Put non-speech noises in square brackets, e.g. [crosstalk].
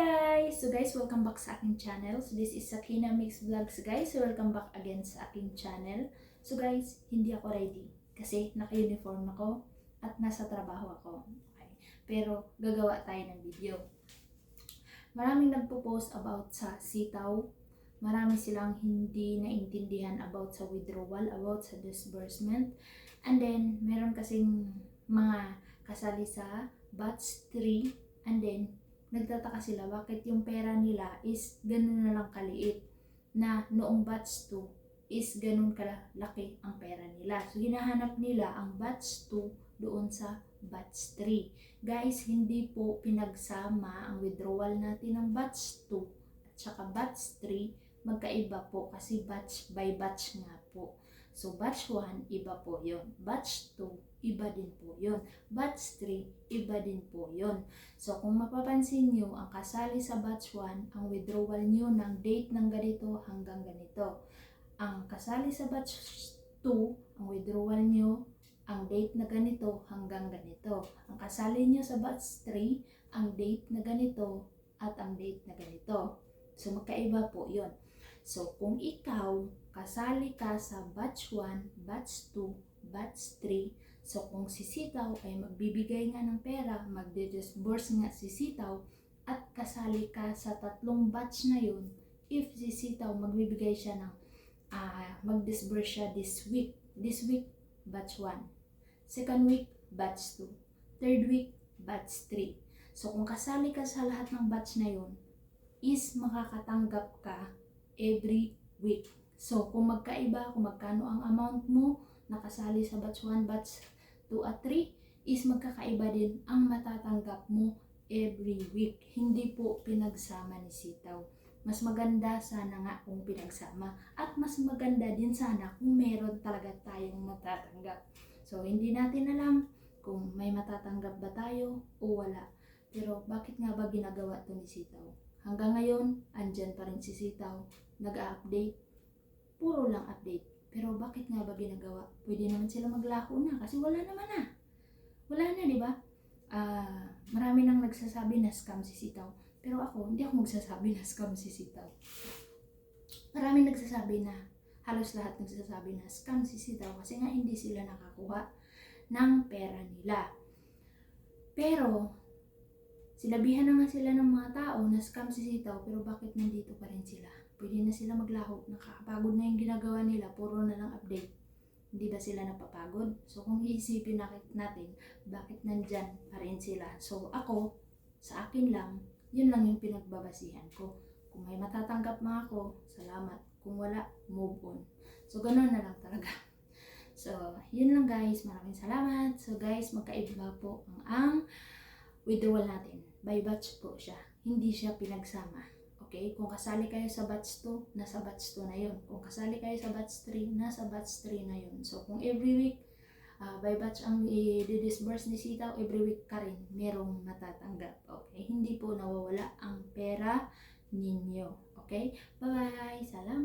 guys! So guys, welcome back sa aking channel. So this is Sakina Mix Vlogs guys. So welcome back again sa aking channel. So guys, hindi ako ready kasi naka-uniform ako at nasa trabaho ako. Okay. Pero gagawa tayo ng video. Maraming nagpo-post about sa sitaw. Marami silang hindi naintindihan about sa withdrawal, about sa disbursement. And then, meron kasing mga kasali sa batch 3 and then nagtataka sila bakit yung pera nila is ganun na lang kaliit na noong batch 2 is ganun kalaki ang pera nila. So, hinahanap nila ang batch 2 doon sa batch 3. Guys, hindi po pinagsama ang withdrawal natin ng batch 2 at saka batch 3 magkaiba po kasi batch by batch nga po. So, batch 1, iba po yon Batch 2, iba din po yon Batch 3, iba din po yon So, kung mapapansin nyo, ang kasali sa batch 1, ang withdrawal nyo ng date ng ganito hanggang ganito. Ang kasali sa batch 2, ang withdrawal nyo, ang date na ganito hanggang ganito. Ang kasali nyo sa batch 3, ang date na ganito at ang date na ganito. So, magkaiba po yon So, kung ikaw, kasali ka sa batch 1, batch 2, batch 3, so kung sisitaw ay magbibigay nga ng pera, magdi-disburse nga sisitaw, at kasali ka sa tatlong batch na yun, if sisitaw, magbibigay siya ng, ah mag-disburse siya this week. This week, batch 1. Second week, batch 2. Third week, batch 3. So, kung kasali ka sa lahat ng batch na yun, is makakatanggap ka every week. So, kung magkaiba, kung magkano ang amount mo nakasali sa batch 1, batch 2 at 3, is magkakaiba din ang matatanggap mo every week. Hindi po pinagsama ni Sitaw. Mas maganda sana nga kung pinagsama at mas maganda din sana kung meron talaga tayong matatanggap. So, hindi natin alam kung may matatanggap ba tayo o wala. Pero bakit nga ba ginagawa to ni Sitaw? Hanggang ngayon, andyan pa rin si Sitaw, nag-update, puro lang update. Pero bakit nga ba ginagawa? Pwede naman sila maglaho na kasi wala naman na. Wala na, di ba? Ah, marami nang nagsasabi na scam si Sitaw. Pero ako, hindi ako magsasabi na scam si Sitaw. Maraming nagsasabi na, halos lahat nagsasabi na scam si Sitaw kasi nga hindi sila nakakuha ng pera nila. Pero, sinabihan na nga sila ng mga tao na scam si Sitaw pero bakit nandito pa rin sila? Pwede na sila maglaho. Nakakapagod na yung ginagawa nila. Puro na lang update. Hindi ba sila napapagod? So kung iisipin natin, bakit nandyan pa rin sila? So ako, sa akin lang, yun lang yung pinagbabasihan ko. Kung may matatanggap mga ako, salamat. Kung wala, move on. So ganun na lang talaga. [laughs] So, yun lang guys. Maraming salamat. So guys, magkaiba po ang, ang withdrawal natin. By batch po siya. Hindi siya pinagsama. Okay? Kung kasali kayo sa batch 2, nasa batch 2 na yun. Kung kasali kayo sa batch 3, nasa batch 3 na yun. So, kung every week, uh, by batch ang i-disburse ni Sitaw, every week ka rin merong matatanggap. Okay? Hindi po nawawala ang pera ninyo. Okay? Bye-bye! Salamat!